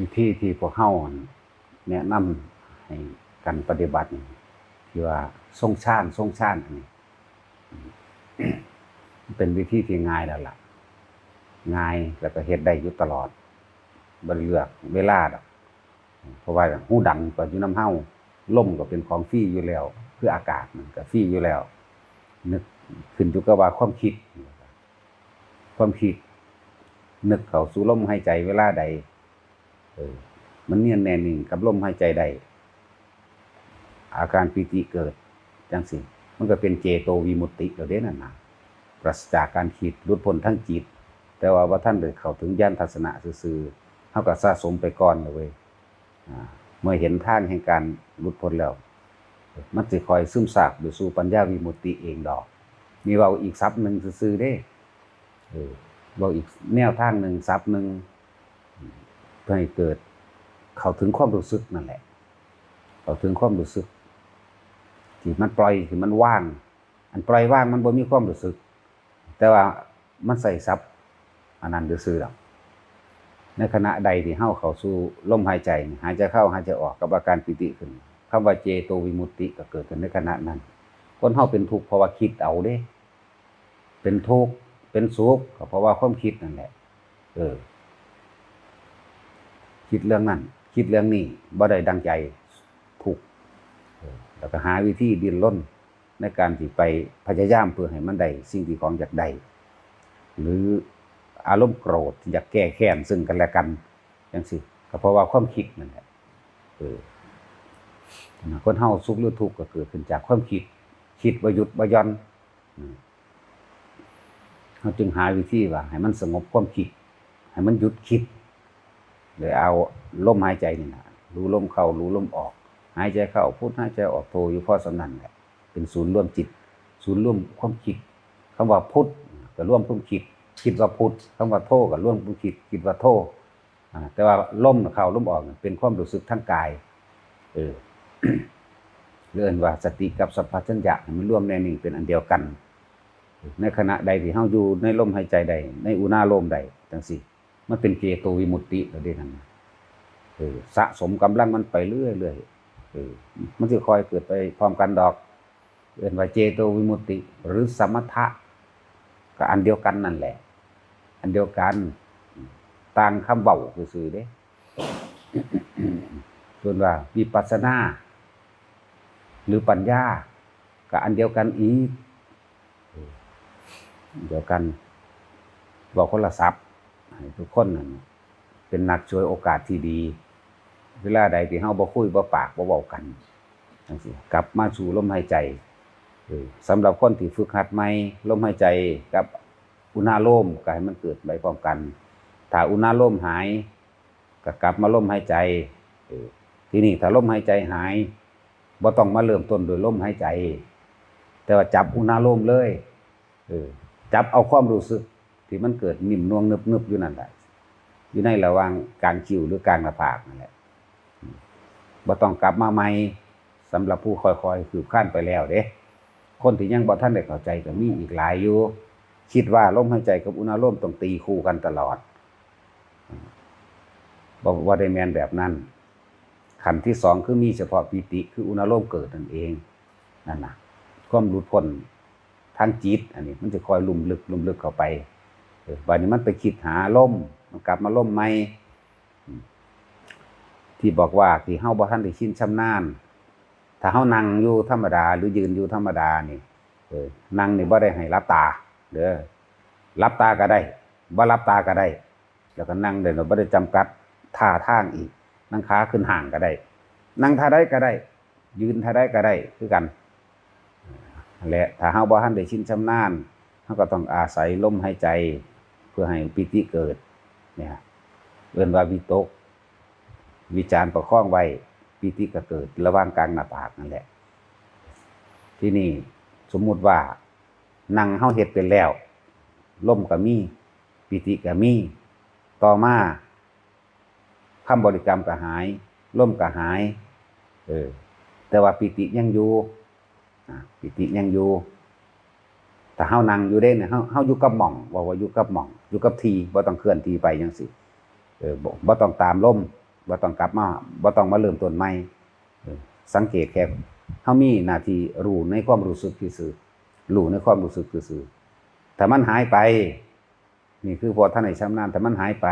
วิธีที่พวกเฮาแนะนำให้กันปฏิบัติที่ว่าทรงชาติทรงชาติอันนี้เป็นวิธีที่ง่ายแล้วล่ะ ง่ายแล้วก็เฮ็ดได้อยู่ตลอดบ่เลือกเวลาดอกเพราะว่าหูดังก็อยู่น้ำเฮาลมก็เป็นของฟรีอยู่แล้ว คืออากาศมันก็ฟรีอยู่แล้ว นึกขึ้นอยู่กับว่าความคิด ความคิด นึกเขาสู่ลมหายใจเวลาใด เออ มันเนียนแน่นิ่งกับลมหายใจใดอาการปิติเกิดจังสิมันก็เป็นเจโตวิมุตติแล้วเด้นั่นนะปราศจากการคิดหลุดพ้นทั้งจิต แต่ว่าว่าท่านได้เข้าถึงญาณทัศนะซื่อๆเท่ากับสะสมไปก่อนเลยเว้ยเมื่อเห็นทางแห่งการหลุดพ้นแล้ว มันสิคอยซึมซาบโดยสู่ปัญญาวิมุตติเองดอก มีเว้าอีกซับหนึ่งซื่อๆเด้เออเว้าอีกแนวทางหนึ่งซับหนึ่ง พื่อให้เกิด เข้าถึงความรู้สึกนั่นแหละ เข้าถึงความรู้สึก ที่มันปล่อยที่มันว่าง อันปล่อยว่างมันบ่มีความรู้สึก แต่ว่ามันใส่ซับอันนั้นซื่อๆดอกในขณะใดที่เฮาเข้าสู่ลมหายใจ หายใจเข้าหายใจออกกับอาการปิติขึ้นคำว่าเจโตวิมุตติก็เกิดขึ้นในขณะนั้น คนเฮาเป็นทุกข์เพราะว่าคิดเอาเด้ เป็นทุกข์เป็นสุขก็เพราะว่าความคิดนั่นแหละ เออ คิดเรื่องนั้นคิดเรื่องนี้บ่ได้ดังใจถูกแล้วก็หาวิธีดิ้นรนในการที่ไปพยายามเพื่อให้มันได้สิ่งที่ของอยากได้หรืออารมณ์โกรธอยากแก้แค้นซึ่งกันและกันจังซี่ก็เพราะว่าความคิดนั่นแหละเออคนเฮาสุขหรือทุกข์ก็เกิดขึ้นจากความคิด คิดบ่หยุดบ่หย่อนเราจึงหาวิธีว่าให้มันสงบความคิด ให้มันหยุดคิด เลยเอาลมหายใจนี่นะรู้ลมเข้ารู้ลมออก หายใจเข้าพูดหายใจออกโทอยู่พ่อสำนันแหละเป็นศูนย์ร่วมจิต ศูนย์ร่วมความคิดคำว่าพุทธก็ร่วมความคิด คิดว่าพุทธคำว่าโทก็ร่วมความคิดคิดว่าโทแต่ว่าลมเข้าลมออกเนี่ยเป็นความรู้สึกทางกาย เออเรื่องว่าสติกับสัพพัญญะมันร่วมในหนึ่งเป็นอันเดียวกัน ในขณะใดที่เฮาอยู่ในลมหายใจใด ในอุณาลมใดจังซี่ มันเป็นเจโตวิมุตติแล้วเด้นั่นน่ะเออสะสมกำลังมันไปเรื่อยเรื่อยๆเออมันจะคอยเกิดไปพร้อมกันดอกเรียนว่าเจโตวิมุตติ หรือสมถะก็อันเดียวกันนั่นแหละ อันเดียวกัน ต่างคำเบาซื่อเด้ส่วนว่าวิปัสสนา หรือปัญญาก็อันเดียวกันอีกเออเดียวกันบอกคนละศัพท์ ให้ทุกคนนั่นเป็นนักช่วยโอกาสที่ดี เวลาใดที่เฮาบ่คุยบ่ปากบ่เว้ากันจังซี่กลับมาสู่ลมหายใจเออสำหรับคนที่ฝึกหัดใหม่ลมหายใจกับอุณาโลมก็ให้มันเกิดไปพร้อมกัน ถ้าอุณาโลมหายก็กลับมาลมหายใจเออทีนี้ถ้าลมหายใจหายบ่ต้องมาเริ่มต้นโดยลมหายใจ แต่ว่าจับอุณาโลมเลยเออจับเอาความรู้สึก ที่มันเกิดนิ่มนวงนึบนึบอยู่นั่นแหละอยู่ในระหว่างกลางคิวหรือกลางหน้าผากนั่นแหละบ่ต้องกลับมาใหม่สำหรับผู้คอยๆ คือขั้นไปแล้วเด้ คนที่ยังบ่ท่านได้เข้าใจก็มีอีกหลายอยู่ คิดว่าลมหายใจกับอุณหภูมิต้องตีคู่กันตลอดบอกว่าได้แมนแบบนั้น ขันที่สองคือมีเฉพาะปิติคืออุณหภูมิเกิดนั่นเองนั่นนะความหลุดพ้นทางจิต อันนี้มันจะคอยลุ่มลึกลุ่มลึกเข้าไป เออวันนี้มันไปคิดหาล่มมันกลับมาล่มใหม่ที่บอกว่าที่เฮาบ่ทันได้ชินชำนาญถ้าเฮานั่งอยู่ธรรมดา หรือยืนอยู่ธรรมดานี่เออนั่งนี่บ่ได้ให้รับตา เด้อรับตาก็ได้บ่รับตาก็ได้ แล้วก็นั่งได้โดยบ่ได้จำกัดท่าทางอีก นั่งขาขึ้นห่างก็ได้ นั่งท่าใดก็ได้ ยืนท่าใดก็ได้คือกันแหละถ้าเฮาบ่ทันได้ชินชำนาญเขาก็ต้องอาศัยลมหายใจ พื่อให้ปิติเกิดเนี่ยเอื่นว่าวิตก วิจารประคองไว้ปิติก็เกิด ระหว่างกลางหน้าผากนั่นแหละ ที่นี่สมมุติว่านั่งเฮาเฮ็ดเป็นแล้วลมก็มีปิติก็มีต่อมาคำบริกรรมก็หายลมก็หาย เออ แต่ว่าปิติยังอยู่ปิติยังอยู่ถ้าเฮานั่งอยู่เด้เนี่ยเฮาเฮาอยู่กับหม่องว่าว่าอยู่กับหม่องอยู่กับทีบ่ต้องเคลื่อนทีไปจังซี่เออบ่ต้องตามลมบ่ต้องกลับมาบ่ต้องมาเริ่มต้นใหม่สังเกตแค่เฮามีหน้าที่รู้ในความรู้สึกซื่อรู้ในความรู้สึกซื่อถ้ามันหายไป นี่คือพอท่านให้ชำนาญแต่มันหายไป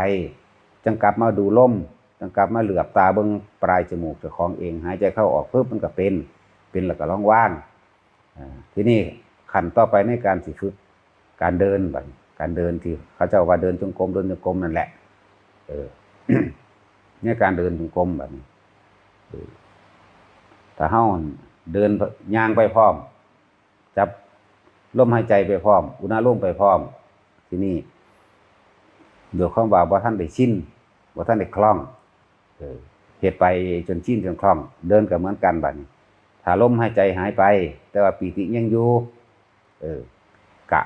จังกลับมาดูลมจังกลับมาเหลือบตาเบิ่งปลายจมูกเจ้าของเอง หายใจเข้าออกเพิ่มมันก็เป็น เป็นแล้วก็ร้องว่างทีนี้ขั้นต่อไปในการสิฝึกการเดินแบัดนี้ การเดินที่เขาเจ้าว่าเดินจงกรมเดินจงกรมนั่นแหละ เออเนี่ยการเดินจงกรมแบบนี้ถ้าเฮาเดินย่างไปพร้อม จับลมหายใจไปพร้อม อุณหภูมิไปพร้อม ที่นี่โดยความว่าบ่ท่านได้ชินบ่ท่านได้คล่องเออเฮ็ดไปจนชินจนคล่อง เดินก็เหมือนกันบัดนี้ถ้าลมหายใจหายไป แต่ว่าปีติยังอยู่เออกะ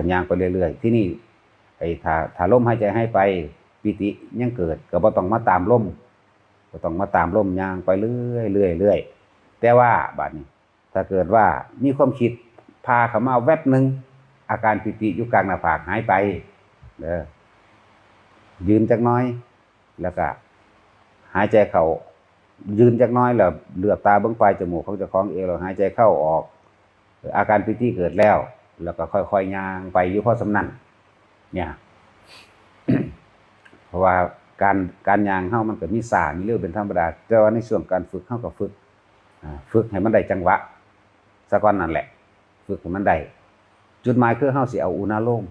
กันย่างไปเรื่อยๆ ที่นี่ไอ้ถ้าถ้าลมหายใจใหายไปปีติยังเกิดก็บ่ต้องมาตามลมก็ต้องมาตามลมย่างไปเรื่อยๆเรื่อยๆเรื่อยแต่ว่าบัดนี้ ถ้าเกิดว่ามีความคิดพาเขามาแวบหนึ่งอาการปิติอยู่กลางหน้าผากหายไปเด้อยืนจักน้อย แล้วก็หายใจเข้ายืนจักน้อยแล้วเหลือบตาเบื้องปลายจมูกของเจ้าของเองเราหายใจเข้าออก อาการปิติเกิดแล้ว แล้วก็ค่อยๆย่างไปอยู่พอสำนันเนี่ยเพราะว่าการการย่างเฮามันก็มีสารมีเรื่องเป็นธรรมดาแต่ว่าในช่วงการฝึกเฮาก็ฝึกฝึกให้มันได้จังหวะสะก่อนนั่นแหละ ฝึกให้มันได้จุดหมายคือเฮาสิเอาอุณาโลม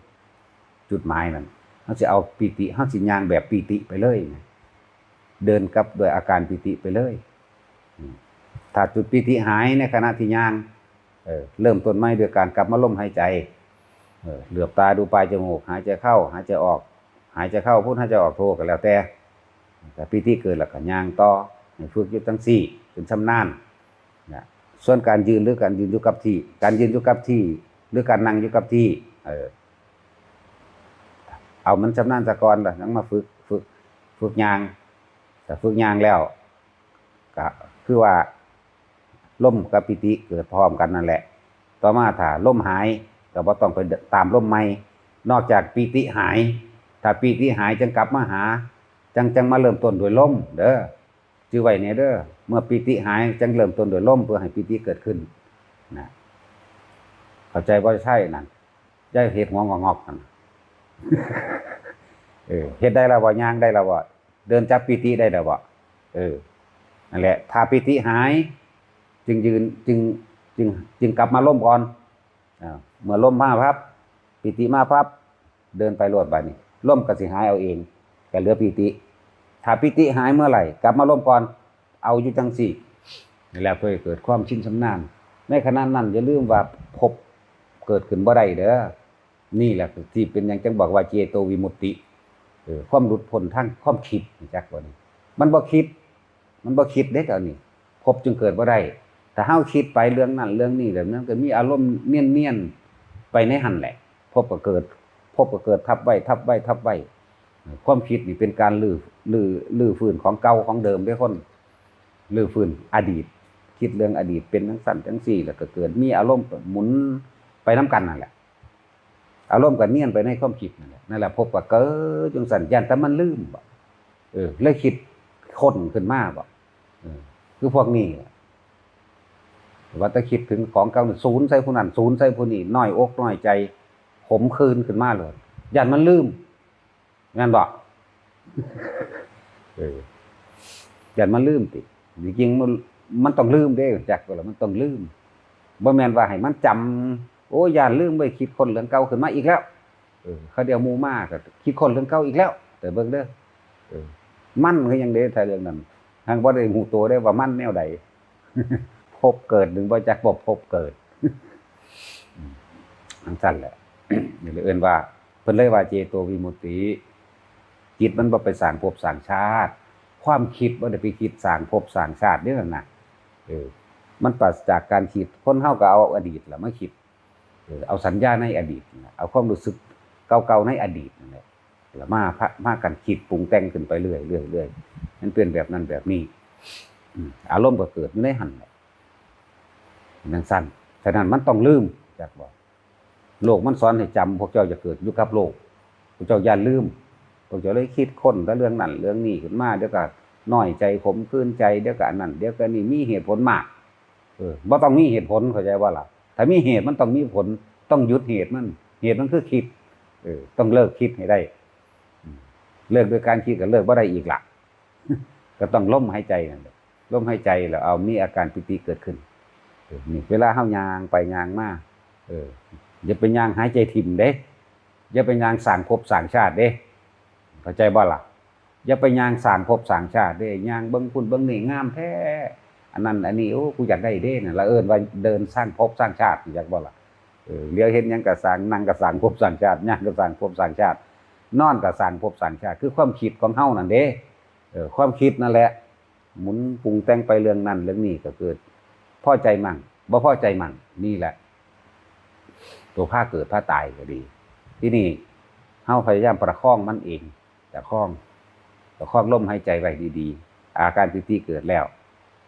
จุดหมายนั่นเฮาสิเอาปีติเฮาสิย่างแบบปีติไปเลยนะเดินกับโดยอาการปีติไปเลย ถ้าจุดปีติหายในขณะที่ย่าง เออเริ่มต้นใหม่ด้วยการกลับมาลมหายใจเออเหลือบตาดูปลายจมูกหายใจเข้า หายใจออก หายใจเข้าพูดหายใจออกโทก็แล้วแต่แต่ปีติเกิดแล้วก็ย่างต่อให้ฝึกอยู่จังซี่จนชำนาญนะส่วนการยืนหรือการยืนอยู่กับที่ การยืนอยู่กับที่ หรือการนั่งอยู่กับที่ เออเอามันชำนาญสะกอนล่ะนังมาฝึกฝึกฝึกยางแต่ฝึกยางแล้วก็คือว่า ล่มกับปิติเกิดพร้อมกันนั่นแหละ ต่อมาถ้าล่มหายก็บ่ต้องไปตามล่มใหม่นอกจากปิติหาย ถ้าปิติหายจึงกลับมาหา จังจังมาเริ่มต้นด้วยลมเด้อจื้อไว้เนี่ยเด้อเมื่อปีติหายจังเริ่มต้นโดวยลมเพื่อให้ปีติเกิดขึ้นนะเข้าใจว่าใช่นั่นอย่าเฮ็ดหัวงอกๆนั่นเออเฮ็ดได้แล้วบ่ย่างได้แล้วบ่เดินจับปีติได้แล้วบ่เออนั่นแหละ ถ้าปีติหาย จึงยืนจึงจึงจึงกลับมาล่มก่อนเมื่อล่มมาพับปีติมาพับเดินไปโลดบัดนี้ล่มก็สิหายเอาเองก็เหลือปีติ ถ้าปิติหายเมื่อไหร่ กลับมาลมก่อนเอาอยู่จังสี่นี่แหละเพื่อเกิดความชินชำนาญในขณะนั้นอย่าลืมว่าพบเกิดขึ้นบ่ได้เด้อนี่แหละที่เป็นอย่างจังบอกว่าเจโตวิมุตติออความหลุดพ้นทางความคิดจักว่านี่มันบ่คิด มันบ่คิดเด้อเอานี่พบจึงเกิดบ่ได้ ถ้าเฮาคิดไปเรื่องนั้นเรื่องนี้แบบนั้นก็มีอารมณ์เนียนๆไปในหันแหละ พบก็เกิด พบก็เกิดทับไว้ทับไว้ทับไว้ความคิดนี่เป็นการลื้อลื้อลื้อฟื้นของเก่าของเดิมด้อคนลื้อฟื้นอดีต คิดเรื่องอดีตเป็นทั้งสั้นทั้งสี่แล้วก็เกิดมีอารมณ์หมุนไปน้กันนั่นแหละอารมณ์ก็เนียนไปในความคิดนั่นแหละนั่นแหละพบว่าเกิดจงสันยันแต่มันลืมบ่เออเลยคิดคนขึ้นมาบ่เออคือพวกนี้ ว่าถ้าคิดถึงของเก่านี่ศูนย์ใส่ผู้นั้นศูนย์ใส่ผู้นี้น้อยอกน้อยใจ ขมคืนขึ้นมาเลยยันมันลืมงั้นบอกเออย่ามาลืมติจริงมันมันต้องลืมเด้จักว่าแล้วมันต้องลืมบ่แมนว่าให้มันจำโอ้ยอย่าลืมไปคิดคนเรื่องเก่าขึ้นมาอีกแล้วเออเขาเดียวมูมากคิดคนเรื่องเก่าอีกแล้ว แต่เบิ่งเด้อเออมั่นคือยังเด้ถ้าเรื่องนั้นทางบ่ได้ฮู้ตัวได้ว่ามั่นแนวใด พบเกิดหรือบ่จักบ่พบเกิดอันสั่นแหละนี่เลยเอิ้นว่า เพิ่นเลยว่าเจโตวิมุตติจิตมันบ่ไปสร้างภพสร้างชาติ ความคิดบ่ได้ไปคิดสร้างภพสร้างชาติเด้อนั่นน่ะเออ มันปราศจากการคิดคนเฮาก็เอาอดีตแหละมาคิดเออเอาสัญญาในอดีตเอาความรู้สึกเก่าๆในอดีตนั่นแหละแล้วมาพะมากันคิดปรุงแต่งขึ้นไปเรื่อยๆเรื่อยๆมันเป็นแบบนั้นแบบนี้อืมอารมณ์ก็เกิดอยู่ในหันแหละ นั่นสั้นฉะนั้นมันต้องลืมจักบอกโลกมันสอนให้จำพวกเจ้าจะเกิดอยู่กับโลก พวกเจ้าอย่าลืมผมจะเลยคิดค้นแต่เรื่องนั้นเรื่องนี้ขึ้นมาเดี๋ยวก็น้อยใจผมคืนใจเดี๋ยวก็อันนั้นเดี๋ยวก็นี่มีเหตุผลมาก เออบ่ต้องมีเหตุผลเข้าใจว่าล่ะถ้ามีเหตุมันต้องมีผล ต้องหยุดเหตุมัน เหตุมันคือคิด เออ ต้องเลิกคิดให้ได้เลิกโดยการคิดก็เลิกบ่ได้อีกละก็ต้องล้มหายใจนั่นแหละล้มหายใจแล้วเอามีอาการปิติเกิดขึ้น นี่เวลาเฮายางไปยางมาเอออย่าไปยางหายใจถิ่มเด้อย่าไปยางสร้างภพสร้างชาติเด้เข้าใจบ่ล่ะอย่าไปยางสร้างภพสร้างชาติเด้ยางเบิ่งคุณเบิ่งนี่งามแท้อันนั้นอันนี้โอ้กูอยากได้เด้น่ะละเอิญว่าเดินสร้างภพสร้างชาติอยากบ่ล่ะเออเลี้ยวเห็นยังก็สร้างนั่งก็สางภพสร้างชาติย่างก็สางภพสร้างชาติ นอนก็สางภพสร้างชาติ คือความคิดของเฮานั่นเด้เออความคิดนั่นแหละหมุนปรุงแต่งไปเรื่องนั้นเรื่องนี้ก็เกิด พอใจมั่งบ่พอใจมั่งนี่แหละ ตัวผ้าเกิดผ้าตายก็ดี ที่นี่เฮาพยายามประคองมันเองประคองประคองลมหายใจไว้ดีๆ อาการปิติเกิดแล้ว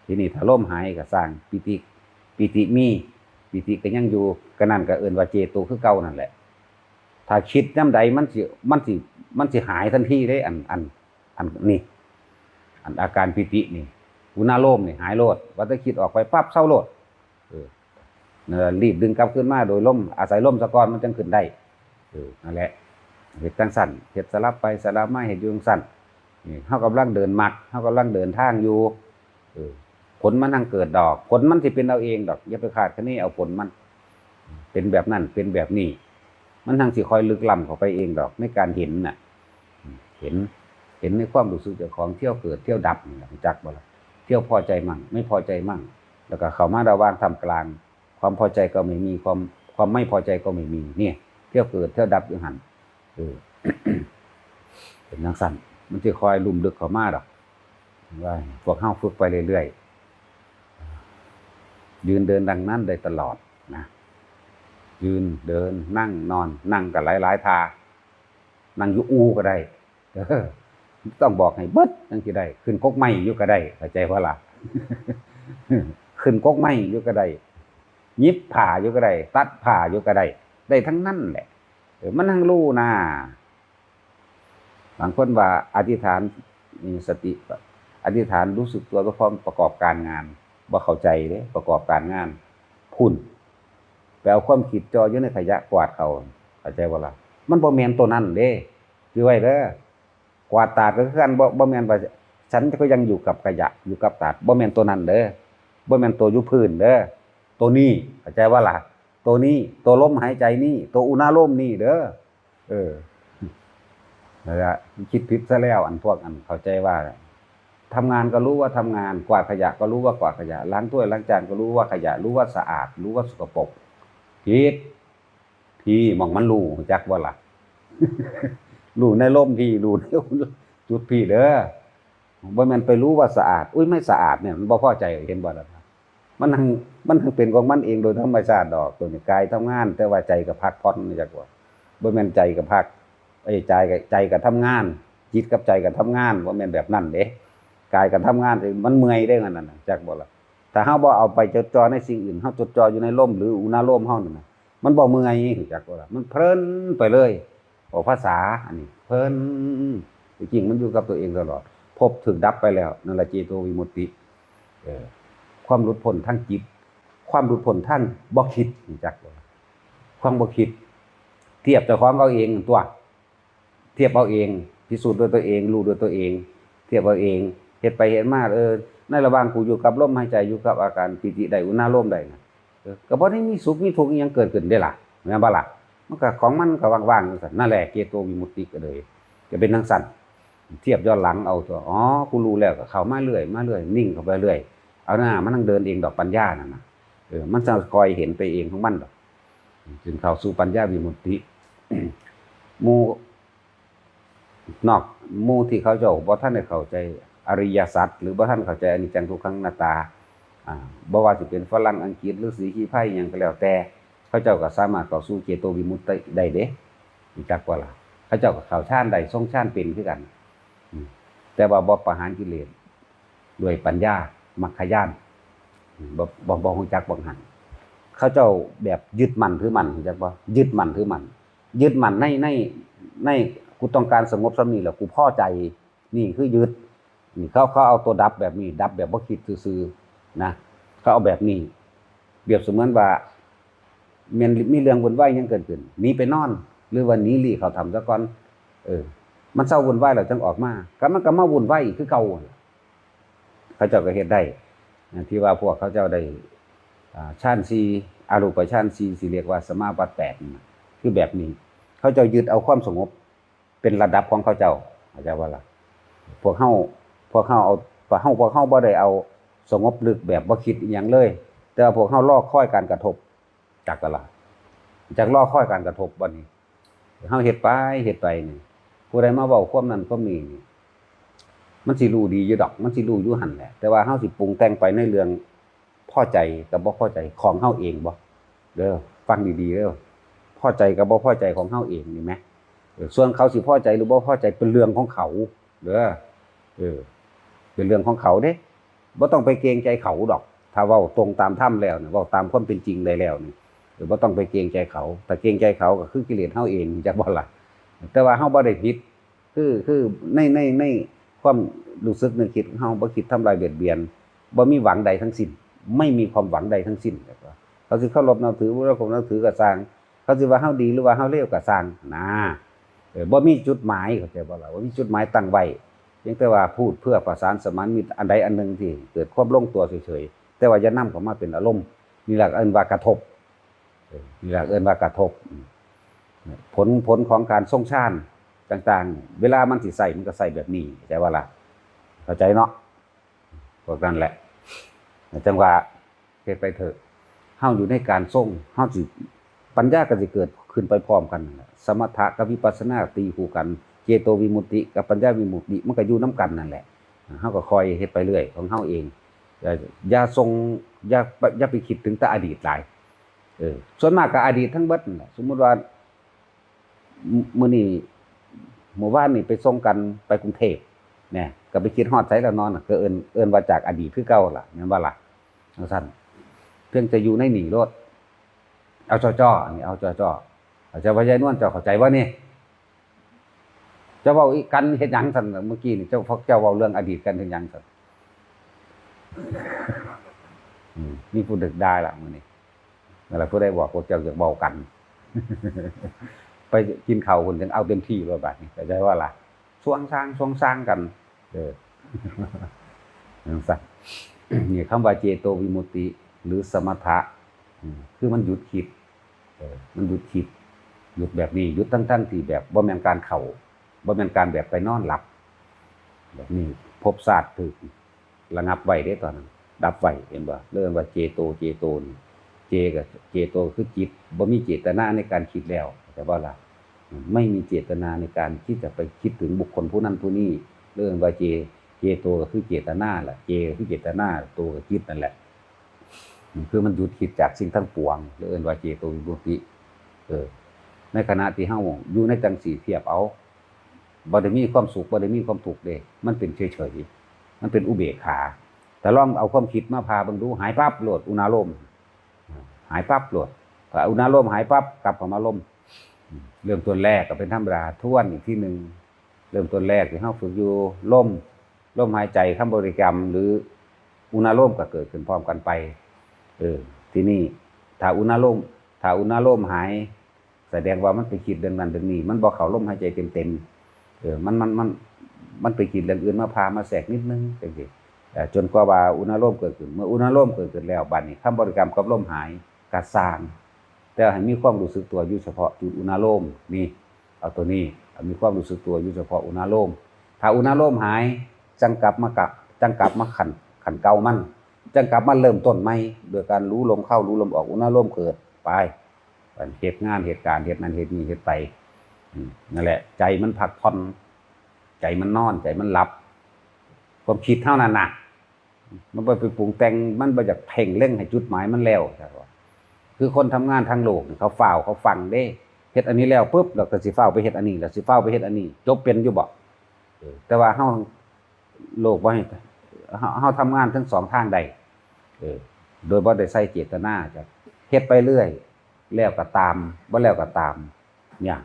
ที่นี้ถ้าลมหายก็สร้างปิติปิติมีปิติก็ยังอยู่ก็นั่นก็เอิ้นว่าเจโตคือเก่านั่นแหละ ถ้าคิดน้ำใดมันสิมันสิมันสิหายทันทีได้อันอันอันนี่อันอาการปิตินี่ อุณาโลมนี่หายโลดว่าถ้าคิดออกไปปั๊บเศร้าโลดเออรีบดึงกลับขึ้นมาโดยลมอาศัยลมสะกอนมันจังขึ้นได้เออนั่นแหละเฮ็ดจังสั่นเฮ็ดสลับไปสลับมาเฮ็ดยู่จังสั่นนี่เฮากำลังเดินมักเฮากำลังเดินทางอยู่เออผลมันทั้งเกิดดอกผลมันสิเป็นเอาเองดอกอย่าไปคาดคะเนเอาผลมัน เป็นแบบนั้นเป็นแบบนี้ มันทั้งสิคอยลึกล้ำเข้าไปเองดอกในการเห็นน่ะ เห็นเห็นในความรู้สึกเจ้าของเที่ยวเกิดเที่ยวดับหละรู้จักบ่ล่ะ ที่ยวพอใจมั่งไม่พอใจมั่ง แล้วก็เขามาระว่างทำกลาง ความพอใจก็ไม่มีความความไม่พอใจก็ไม่มีเนี่ยเที่ยวเกิดเที่ยวดับอยู่หันเออเป็นนักสั่นมันจะคอยลุ่มลึกเขามาดอกว่าพวกเฮาฝึกไปเรื่อยๆยืนเดินดังนั้นได้ตลอดนะยืนเดินนั่งนอน นั่งกับหลายๆทานั่งอยู่อูก็ได้เออ ต้องบอกให้เบิดจังสิได้ ขึ้นกกไม้อยู่ก็ได้เข้าใจว่าล่ะขึ้นกกไม้อยู่ก็ได้ยิบผ่าอยู่ก็ได้ตัดผ่าอยู่ก็ได้ได้ทั้งนั้นแหละเออมันทั้งรู้นะบางคนว่า อธิษฐานมีสติ อธิษฐานรู้สึกตัวก็พร้อมประกอบการงานบ่เข้าใจเด้ประกอบการงาน พุ่นไปเอาความคิดจออยู่ในขยะกวาดเขาเข้าใจว่าล่ะมันบ่แมนตัวนั้นเด้คือไว้เด้อ กวาดตาดก็คือกันบ่บ่แม่นว่าฉันก็ยังอยู่กับขยะอยู่กับตาดบ่แม่นตัวนั้นเด้อบ่แม่นตัวอยู่พื้นเด้อตัวนี้เข้าใจว่าล่ะตัวนี้ตัวลมหายใจนี่ตัวอุณาลมนี่เด้อเออนั่นแหละคิดผิดซะแล้ว อันพวกอันเข้าใจว่าทำงานก็รู้ว่าทำงานกวาดขยะก็รู้ว่ากวาดขยะล้างถ้วยล้างจานก็รู้ว่าขยะ รู้ว่าสะอาด รู้ว่าสกปรกผิดพี่มองมันรู้จักว่าล่ะ รู้ในร่มพี่รู้ในจุดพี่เด้อบ่แม่นไปรู้ว่าสะอาด อุ้ยไม่สะอาดเนี่ยมันบ่พอใจเห็นบ่ล่ะครับมันทั้งมันทั้งเป็นของมันเองโดยธรรมชาติดอกตัวนี้กายทำงาน แต่ว่าใจก็พักผ่อนนี่จักว่าบ่แม่นใจก็พักไอ้ใจก็ใจก็ทำงาน จิตกับใจก็ทำงานบ่แม่นแบบนั้นเด้กายก็ทำงานมันเมื่อยได้งั้นน่ะจักบ่ล่ะถ้าเฮาบ่เอาไปจดจ่อในสิ่งอื่นเฮาจดจ่ออยู่ในลมหรืออุณาโลมเฮานั่นน่ะมันบอกมือไงรู้จักว่าล่ะมันเพลินไปเลย บอกภาษาอันนี้ เพลินจริงมันอยู่กับตัวเองตลอด พบถึงดับไปแล้วนั่นแหละเจโตวิมุตติความหลุดพ้นทั้งจิต ความหลุดพ้นทั้งบ่คิดจักความบ่คิด เทียบเจ้าของเอาเองตัว เทียบเอาเองพิสูจน์ด้วยตัวเองรู้ด้วยตัวเอง เทียบเอาเองเฮ็ดไปเฮ็ดมาเออในระหว่างกูอยู่กับลมหายใจอยู่กับอาการปิติได้อุณาลมได้นะเออก็บ่ได้มีสุขมีทุกข์ยังเกิดขึ้นได้ล่ะแม่นบ่ล่ะ มันก็ของมันก็ว่างๆนนั่นแหละเกโตวิมุตติก็เลย จะเป็นทางสันเทียบย้อนหลังเอาตัวอ๋อกูรู้แล้วก็เข้ามาเรื่อยมาเรื่อยนิ่งเข้าไปเรื่อยเอาหน้ามันต้องเดินเองดอกปัญญานั่นนะเออมันจะคอยเห็นไปเองของมันดอกจนเข้าสู่ปัญญาวิมุตติมูนอกมูที่เขาเจ้าบ่ทันได้เข้าใจอริยสัจหรือบ่ทันเข้าใจอนิจจังทุกขังนัตาอ่าบ่ว่าสิเป็นฝรั่งอังกฤษหรือสีขี้ไผ่ยังก็แล้วแต่ เขาเจ้าก็สามารถเข้าสู่เจโตวิมุตติได้เด้จักว่าล่ะเขาเจ้าก็เข้าฌานได้ทรงฌานเป็นคือกัน แต่ว่าบ่ประหารกิเลสด้วยปัญญามรรคญาณอืมบ่บ่บ่ฮู้จักบ่หันเขาเจ้าแบบยึดมั่นถือมั่นรู้จักบ่ยึดมั่นถือมั่นยึดมั่นในในในกูต้องการสงบสำนีแหละกูพอใจนี่คือยึดนี่เขาเขาเอาตัวดับแบบนี้ ดับแบบบ่คิดซื่อๆนะเขาเอาแบบนี้เปรียบเสมือนว่า มีมีเรื่องวุ่นวายยังเกิดขึ้นหนีไปนอน หรือวันนี้ลีเขาทำซะก่อน เออ มันเศร้าวุ่นวายแล้วจังออกมาก็มันก็มาวุ่นวายคือเก่าเขาเจ้าก็เฮ็ดได้ที่ว่าพวกเขาเจ้าได้อ่าชานซีอารูปชานซีสิเรียกว่าสมาบัติแปดคือแบบนี้ เขาเจ้ายึดเอาความสงบ เป็นระดับของเขาเจ้าเข้าใจว่าล่ะพวกเฮาพวกเฮาเอาพวกเฮาพวกเฮาบ่ได้เอาสงบลึกแบบบ่คิดอหยังเลย แต่ว่าพวกเฮารอค่อยการกระทบ จากตลาด จากรอคอยการกระทบบัดนี้เฮาเฮ็ดไปเฮ็ดไปนี่ผู้ใดมาเว้าความนั้นความนี้นี่มันสิรู้ดีอยู่ดอก มันสิรู้อยู่หั่นแหละ แต่ว่าเฮาสิปรุงแต่งไปในเรื่องพ่อใจกับบ่พ่อใจของเฮาเองบ่เด้อฟังดีๆเด้อพ่อใจกับบ่พ่อใจของเฮาเองนี่แหมส่วนเขาสิพอใจหรือบ่พอใจเป็นเรื่องของเขาเด้อเออ เป็นเรื่องของเขาเด้บ่ต้องไปเกรงใจเขาดอก ถ้าเว้าตรงตามถ้ำแล้วเนี่ยเว้าตามความเป็นจริงได้แล้วนี่ เออบ่ต้องไปเกรงใจเขา แต่เกรงใจเขาก็คือกิเลสเฮาเองจักบ่ล่ะแต่ว่าเฮาบ่ได้ผิด คือคือในในในความรู้สึกนึกคิดเฮาบ่คิดทำลายเบียดเบียนบ่มีหวังใดทั้งสิ้น ไม่มีความหวังใดทั้งสิ้นแบบว่าเขาสิเคารพนับถือบ่เคารพนับถือก็สร้าง เขาสิว่าเฮาดีหรือว่าเฮาเลวก็สร้างนะเออบ่มีจุดหมายเข้าใจบ่ล่ะบ่มีจุดหมายตั้งไว้เพียงแต่ว่าพูดเพื่อประสานสมานมิตรอันใดอันหนึ่งที่เกิดความลงตัวเฉยๆแต่ว่าอย่านำเข้ามาเป็นอารมณ์นี่หลักอิ้นว่ากระทบ ออนี่หลักเอิ้นว่ากระทบ ผลผลของการทรงชาญต่างๆ เวลามันสิใส่มันก็ใส่แบบนี้ใจว่าล่ะเข้าใจเนาะพวกนั้นแหละ จังหวะเฮ็ดไปเถอะเฮาอยู่ในการทรงเฮาสิปัญญาก็สิเกิดขึ้นไปพร้อมกัน สมถะกับวิปัสสนาตีคู่กัน เจโตวิมุตติ กับปัญญาวิมุตติมันก็อยู่นํกันนั่นแหละเฮาก็คอยเฮ็ดไปเรื่อย ของเฮาเองยาอย่าทรงอย่าอย่าไปคิดถึงแต่อดีตหลาย เออส่วนมากก็อดีตทั้งเบิดนั่นแหละสมมุติว่ามื้อนี้เมื่อวานนี่ไปส่งกันไปกรุงเทพเนี่ยก็ไปคิดฮอดไสแล้วนอนก็เอิ้นเอิ้นว่าจากอดีตคือเก่าล่ะแม่นบ่ล่ะจังซั่นเพียงแต่อยู่ในหนีรถเอาจอๆอันนี้เอาจ้อๆเอาเจ้าพญายนวลเจ้าเข้าใจว่านี่เจ้าเว้าอีกกันเฮ็ดหยังซั่นเมื่อกี้นี่เจ้าพวกเจ้าเว้าเรื่องอดีตกันเฮ็ดหยังซั่นอืมมีผู้ดึกได้ล่ะมื้อนี้ นั่นแหละผู้ใดบอกพวกเจ้าจะเว้ากัน ไปกินข้าวคนจังเอาเต็มที่เลยบัดนี้เข้าใจว่าล่ะสวงสร้างสวงสร้างกัน เออจังซั่นนี่คำว่าเจโตวิมุติ หรือสมถะคือมันหยุดคิดเออมันหยุดคิดหยุดแบบนี้หยุดทั้งๆที่แบบบ่แม่นการเข้าบ่แม่นการแบบไปนอนหลับ แบบนี้ภพศาสตร์ถึกระงับไว้ได้ตอนนั้นดับไว้เห็นบ่เรื่องว่าเจโตเจโตนี่ เจกับเจโตคือจิตบ่มีเจตนาในการคิดแล้วแต่ว่าล่ะไม่มีเจตนาในการที่จะไปคิดถึงบุคคลผู้นั้นผู้นี้เรื่องว่าเจ เจโตก็คือเจตนาแหละเจคือเจตนาโตก็คิดนั่นแหละคือมันหยุดคิดจากสิ่งทั้งปวงหรือเอิ้นว่าเจโตวิมุติเออ ในขณะที่เฮาอยู่ในจังสีเทียบเอาบ่ได้มีความสุขบ่ได้มีความทุกเด้มันเป็นเฉยๆมันเป็นอุเบกขา แต่ลองเอาความคิดมาพาบิ่งดูหายปั๊บโหลดอุณาโลม หายปั๊บโหลดพออุณาลมหายปั๊บกลับขมาลมอืมเริ่มต้นแรกก็เป็นธรรมดาทวนอีกที่หนึ่งเริ่มต้นแรกที่เฮาฝึกอยู่ลมลมหายใจคำบริกรรม หรืออุณาลมก็เกิดขึ้นพร้อมกันไป เออ ที่นี่ถ้าอุณาลมถ้าอุณาลมหาย แสดงว่ามันไปคิดเรื่องนั้นเรื่องนี้ มันบ่เขาลมหายใจเต็มๆเออมันมันมันมันไปคิดเรื่องอื่นมาพามาแทรกนิดนึงจังซี่เอ่จนกว่าว่าอุณาลมเกิดขึ้น เมื่ออุณาลมเกิดขึ้นแล้วบัดนี้คำบริกรรมกับลมหาย ก็สางแต่ให้มีความรู้สึกตัวอยู่เฉพาะจุดอุณาโลมนี่เอาตัวนี้มีความรู้สึกตัวอยู่เฉพาะอุณาโลมถ้าอุณาโลมหายจังกลับมากะจังกลับมาขันขันเก่ามันจังกลับมาเริ่มต้นใหม่โดยการรู้ลมเข้ารู้ลมออกอุณาโลมเกิดไปเหตุงานเหตุการณ์เหตุนั้นเหตุนี้เหตุไปนั่นแหละ ใจมันพักผ่อนใจมันนอน ใจมันหลับ ความคิดเท่านั้นนะมันไปปรุงแต่งมันบ่อยากเพ่งเร่งให้จุดหมายมันแล้วใช่ปะ คือคนทำงานทางโลกเขาฝ่าวเขาฟังเด้เฮ็ดอันนี้แล้วปุ๊บแล้วก็สิฟ้าวไปเฮ็ดอันนี้แล้วสิฟ้าวไปเฮ็ดอันนี้ จบเป็นอยู่บ่เออแต่ว่าเฮาโลกว่าให้เฮาเฮาทำงานทั้งสองทางใดเออโดยบ่ได้ใส่เจตนาจะเฮ็ดไปเรื่อย แล้วก็ตามบ่แล้วก็ตาม เนี่ย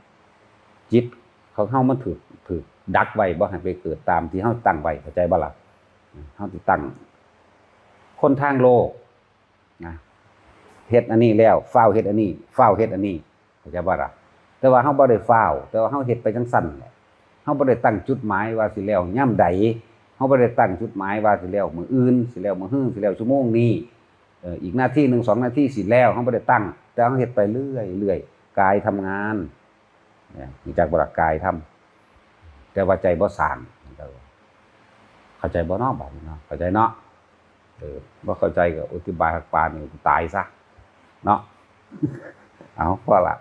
จิตเขาเฮามันถูกถูกดักไว้บ่ให้ไปเกิดตามที่เฮาตั้งไว้เข้าใจบ่ล่ะเฮาสิตั้งคนทางโลกนะ เฮ็ดอันนี้แล้วฟ้าวเฮ็ดอันนี้ฟ้าวเฮ็ดอันนี้เข้าใจบ่ล่ะแต่ว่าเฮาบ่ได้ฟ้าวแต่ว่าเฮาเฮ็ดไปจังซั่นแหละเฮาบ่ได้ตั้งจุดหมายว่าสิแล้วย่ํใดเฮาบ่ได้ตั้งจุดหมายว่าสิแล้วมื้ออื่นสิแล้วมื้อฮื้อสิแล้วชั่วโมงนี้เอ่ออีกนาทีหนึงสองนาทีสิแล้วเฮาบ่ได้ตั้ง แต่เฮาเฮ็ดไปเรื่อยเรื่อยกายทำงานเนี่ยรู้จักบ่ล่ะกายทำแต่ว่าใจบ่สร้างเข้าใจบ่เนาะบัดนี้เนาะเข้าใจเนาะเออบ่เข้าใจก็อธิบายหักปานนี่ตายซะ เนาะเอาพอละ